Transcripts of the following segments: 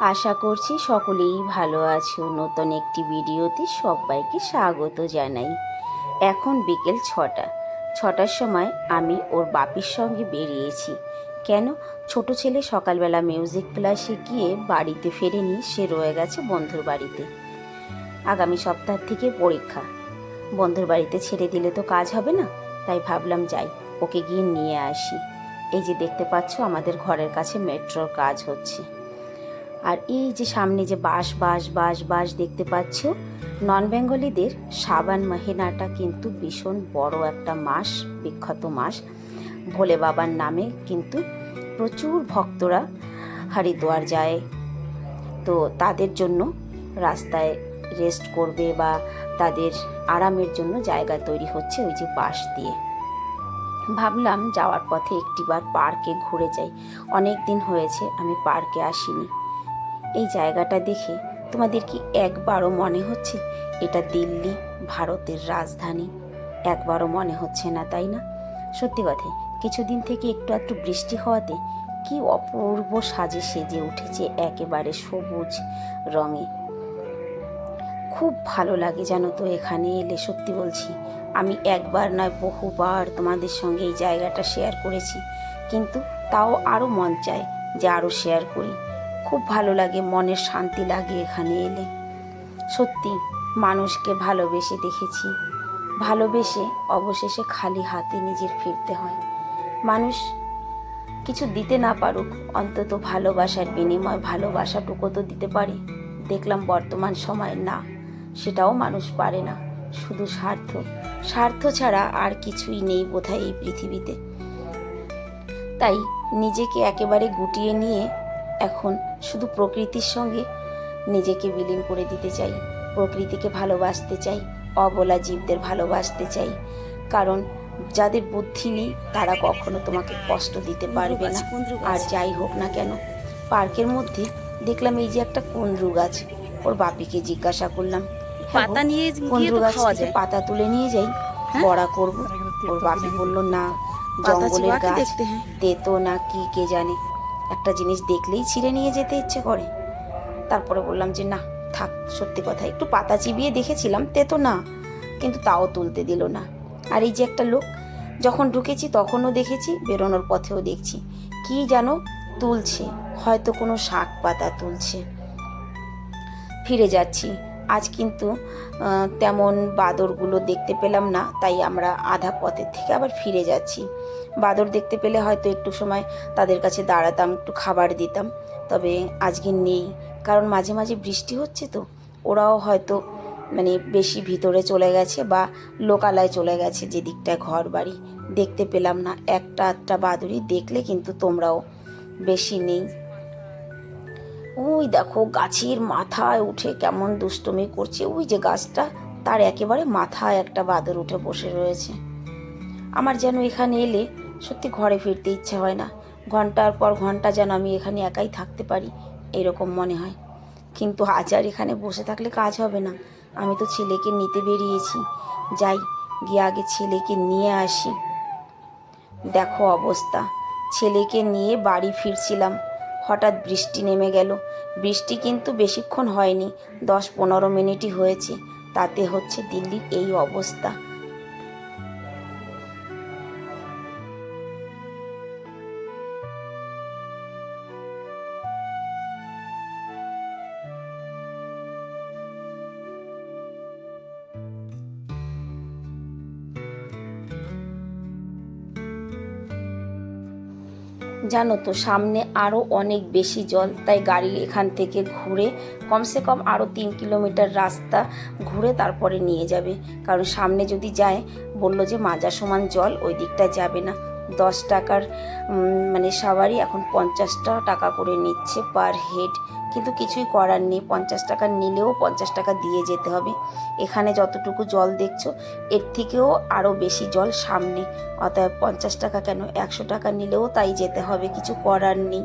আশা করছি সকলেই ভালো আছো। নতুন একটি ভিডিওতে সবাইকে স্বাগত জানাই। এখন বিকেল ছটা। ছটার সময় আমি ওর বাপির সঙ্গে বেরিয়েছি। কেন? ছোট ছেলে সকালবেলা মিউজিক ক্লাসে গিয়ে বাড়িতে ফেরেনি, সে রয়ে গেছে বন্ধুর বাড়িতে। আগামী সপ্তাহ থেকে পরীক্ষা। বন্ধুর বাড়িতে ছেড়ে দিলে তো কাজ হবে না? তাই ভাবলাম যাই, ওকে গিয়ে নিয়ে আসি। এই যে দেখতে পাচ্ছ, আমাদের ঘরের কাছে মেট্রোর কাজ হচ্ছে। আর এই যে সামনে যে বাঁশ বাঁশ বাঁশ বাঁশ দেখতে পাচ্ছ নন বেঙ্গলিদের সাবান মাহিনাটা কিন্তু ভীষণ বড় একটা মাস, বিখ্যাত মাস। ভোলে বাবার নামে কিন্তু প্রচুর ভক্তরা হরিদ্বার যায়। তো তাদের জন্য রাস্তায় রেস্ট করবে বা তাদের আরামের জন্য জায়গা তৈরি হচ্ছে ওই যে বাঁশ দিয়ে। ভাবলাম যাওয়ার পথে একটিবার পার্কে ঘুরে যাই। অনেক দিন হয়েছে আমি পার্কে আসিনি। এই জায়গাটা দেখে তোমাদের কি একবারও মনে হচ্ছে? এটা দিল্লি, ভারতের রাজধানী। একবারও মনে হচ্ছে না, তাই না? সত্যি কথা, কিছুদিন থেকে একটু একটু বৃষ্টি হওয়াতে কি অপূর্ব সাজে সেজে উঠেছে একেবারে সবুজ রঙে। খুব ভালো লাগে জানো তো এখানে এলে, সত্যি বলছি। আমি একবার নয়, বহুবার তোমাদের সঙ্গে এই জায়গাটা শেয়ার করেছি। কিন্তু তাও আরও মন চায় যে আরও শেয়ার করি। খুব ভালো লাগে মনের শান্তি লাগে এখানে এলে। সত্যি, মানুষকে ভালোবেসে দেখেছি। ভালোবেসে অবশেষে খালি হাতে নিজের ফিরতে হয়। মানুষ কিছু দিতে না পারুক, অন্তত ভালোবাসার বিনিময় ভালোবাসাটুকু তো দিতে পারে। দেখলাম বর্তমান সময়ে না, সেটাও মানুষ পারে না। শুধু স্বার্থ। স্বার্থ ছাড়া আর কিছুই নেই বোধহয় এই পৃথিবীতে। তাই নিজেকে একেবারে গুটিয়ে নিয়ে এখন শুধু প্রকৃতির সঙ্গে নিজেকে বিলীন করে দিতে চাই প্রকৃতিকে ভালোবাসতে চাই অবলা জীবদের ভালোবাসতে চাই। কারণ যাদের বুদ্ধি নেই তারা কখনো তোমাকে কষ্ট দিতে পারবে না। আর যাই হোক না কেন পার্কের মধ্যে দেখলাম এই যে একটা কুন্দ্রু গাছ ওর বাপিকে জিজ্ঞাসা করলাম "হ্যাঁ পাতা নিয়ে কুন্দ্রু গাছ থেকে পাতা তুলে নিয়ে যাই হ্যাঁ? বড়া করব। ওর বাপি বলল না জঙ্গলের গাছ দেখতে হ্যাঁ। তেতো না কি কে জানে। একটা জিনিস দেখলেই ছিঁড়ে নিয়ে যেতে ইচ্ছে করে। তারপরে বললাম যে, না, থাক, সত্যি কথা, একটু পাতা চিবিয়ে দেখেছিলাম, তে তো না, কিন্তু তাও তুলতে দিল না। আর এই যে একটা লোক, যখন ঢুকেছি তখনও দেখেছি, বেরোনোর পথেও দেখছি। কি যেন তুলছে, হয়তো কোনো শাক পাতা তুলছে। ফিরে যাচ্ছি। আজ কিন্তু তেমন বাদরগুলো দেখতে পেলাম না, তাই আমরা আধা পথের থেকে আবার ফিরে যাচ্ছি। বাদর দেখতে পেলে হয়তো একটু সময় তাদের কাছে দাঁড়াতাম, একটু খাবার দিতাম। তবে আজকে নেই, কারণ মাঝে মাঝে বৃষ্টি হচ্ছে তো। ওরাও হয়তো মানে বেশি ভিতরে চলে গেছে বা লোকালয় চলে গেছে, যে দিকটায় ঘর বাড়ি। দেখতে পেলাম না, একটা আধটা বাদুড়ি দেখলে কিন্তু তোমরাও বেশি নেই। ওই দেখো, গাছের মাথায় উঠে কেমন দুষ্টমি করছে। ওই যে গাছটা, তার একেবারে মাথায় একটা বাদর উঠে বসে রয়েছে। আমার যেন এখানে এলে সত্যি ঘরে ফিরতে ইচ্ছা হয় না। ঘণ্টার পর ঘণ্টা যেন আমি এখানে একাই থাকতে পারি, এরকম মনে হয়। কিন্তু আজ আর এখানে বসে থাকলে কাজ হবে না। আমি তো ছেলেকে নিতে বেরিয়েছি। যাই, গিয়ে আগে ছেলেকে নিয়ে আসি। দেখো অবস্থা। ছেলেকে নিয়ে বাড়ি ফিরছিলাম। হঠাৎ বৃষ্টি নেমে গেল। বৃষ্টি কিন্তু বেশিক্ষণ হয়নি, দশ পনেরো মিনিটই হয়েছে। তাতে হচ্ছে দিল্লির এই অবস্থা। জানো তো, সামনে আরও অনেক বেশি জল, তাই গাড়ি এখান থেকে ঘুরে কমসে কম আরও তিন কিলোমিটার রাস্তা ঘুরে তারপরে নিয়ে যাবে। কারণ সামনে যদি যায়, বলল যে মাজা সমান জল, ওই দিকটা যাবে না। দশ টাকার মানে সবারই এখন পঞ্চাশটা টাকা করে নিচ্ছে পার হেড কিন্তু কিছুই করার নেই। পঞ্চাশ টাকা নিলেও পঞ্চাশ টাকা দিয়ে যেতে হবে। এখানে যতটুকু জল দেখছ, এর থেকেও আরও বেশি জল সামনে। অতএব পঞ্চাশ টাকা কেন? একশো টাকা নিলেও তাই যেতে হবে, কিছু করার নেই।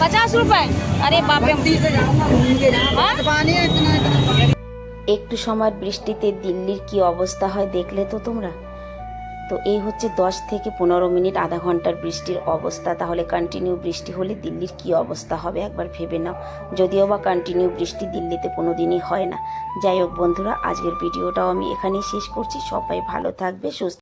पचास रुपए अरे बाप रे हाँ? একটু সময়ের বৃষ্টিতে দিল্লির কি অবস্থা হয় দেখলে তো তোমরা তো এই হচ্ছে দশ থেকে পনেরো মিনিট আধা ঘন্টার বৃষ্টির অবস্থা তাহলে কন্টিনিউ বৃষ্টি হলে দিল্লির কি অবস্থা হবে একবার ভেবে নাও যদিও বা কন্টিনিউ বৃষ্টি দিল্লিতে কোনো দিনই হয় না যাই হোক বন্ধুরা আজকের ভিডিওটাও আমি এখানেই শেষ করছি সবাই ভালো থাকবে সুস্থ